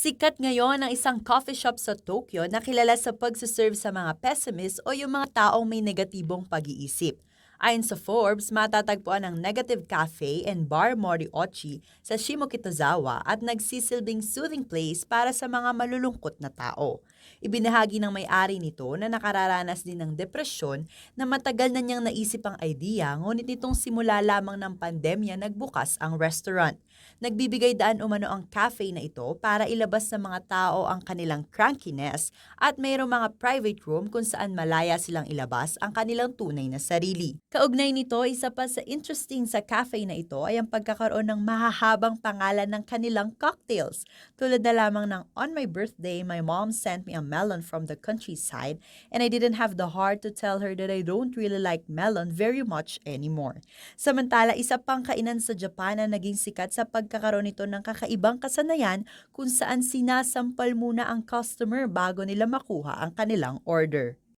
Sikat ngayon ang isang coffee shop sa Tokyo na kilala sa pagsaserve sa mga pessimist o yung mga taong may negatibong pag-iisip. Ayon sa Forbes, matatagpuan ang Negative Cafe and Bar Moriochi sa Shimokitazawa at nagsisilbing soothing place para sa mga malulungkot na tao. Ibinahagi ng may-ari nito na nakararanas din ng depresyon na matagal na niyang naisip ang idea ngunit nitong simula lamang ng pandemya nagbukas ang restaurant. Nagbibigay daan umano ang cafe na ito para ilabas sa mga tao ang kanilang crankiness at mayroong mga private room kung saan malaya silang ilabas ang kanilang tunay na sarili. Kaugnay nito, isa pa sa interesting sa cafe na ito ay ang pagkakaroon ng mahahabang pangalan ng kanilang cocktails. Tulad na lamang ng On My Birthday, my mom sent me a melon from the countryside and I didn't have the heart to tell her that I don't really like melon very much anymore. Samantala, isa pang kainan sa Japan na naging sikat sa pagkakaroon nito ng kakaibang kasanayan kung saan sinasampal muna ang customer bago nila makuha ang kanilang order.